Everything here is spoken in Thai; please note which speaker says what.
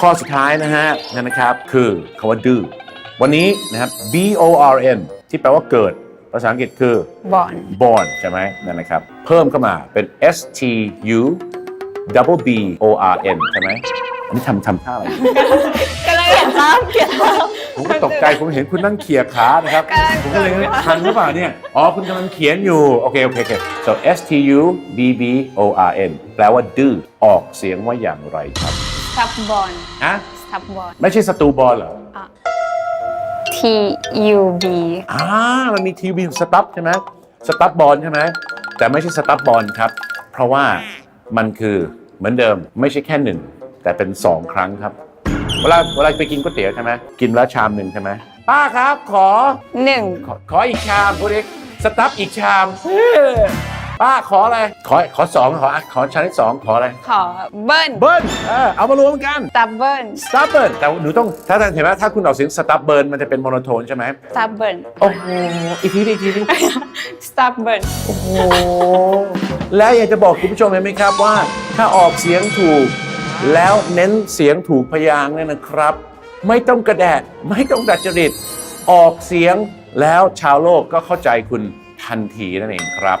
Speaker 1: ข้อสุดท้ายนะฮะนั่นนะครับคือคำว่าดื้อวันนี้นะครับ B O R N ที่แปลว่าเกิด ภาษาอังกฤษคือ
Speaker 2: บอน
Speaker 1: born ใช่ไหมนั่นนะครับ เพิ่มเข้ามาเป็น S T U double B O R N ใช่ไหมอันนี้ทำทำท่าอะไรอยู่
Speaker 2: ก็เลยเห็นภาพเขียนภาพ
Speaker 1: ผมก็ตกใจผมเห็นคุณนั่งเขี่ยขานะครับ
Speaker 2: กำลัง
Speaker 1: ผมก็เลยทันหรือเปล่าเนี่ย อ๋อ คุณกำลังเขียนอยู่ โอเค โอเคโอเค so S T U B B O R N แปลว่าดื้อ ออกเสียงว่าอย่างไรครับ
Speaker 2: สตับบอน
Speaker 1: อะ
Speaker 2: สตับบอน
Speaker 1: ไม่ใช่สตูบอลเหรอ
Speaker 2: T U B
Speaker 1: อ่ามันมีทีวีสตั๊บใช่ไหมสตั๊บบอลใช่ไหมแต่ไม่ใช่สตั๊บบอลครับ เพราะว่ามันคือเหมือนเดิมไม่ใช่แค่หนึ่งแต่เป็นสองครั้งครับ เวลาเวลาไปกินก๋วยเตี๋ยวใช่ไหมกินแล้วชามหนึ่งใช่ไหมป้าครับขอ
Speaker 2: หนึ่ง
Speaker 1: ขอขออีกชามคุณเอกสตั๊บอีกชามเฮ้ย ป้าขออะไร ขอขอสองขออะขอชามที่สองขออะไร
Speaker 2: ขอเบิ้ล
Speaker 1: เบิ้ลเออเอามารวมกัน
Speaker 2: สตับเบิ้ล
Speaker 1: สตั๊บเบิร์นแต่หนูต้องถ้าเห็นไหมถ้าคุณออกเสียงสตั๊บเบิร์นมันจะเป็นโมโนโทนใช่ไหม
Speaker 2: สตับเบิ้ล
Speaker 1: โอ้โหอีกทีดิอีกทีดิ
Speaker 2: สตับเบิ้ล
Speaker 1: โอ้โหและอยากจะบอกคุณผู้ชมเห็นไหมครับว่า ถ้าออกเสียงถูก แล้วเน้นเสียงถูกพยางค์เนี่ยนะครับ ไม่ต้องกระแดะไม่ต้องดัดจริตออกเสียงแล้วชาวโลกก็เข้าใจคุณทันทีนั่นเองครับ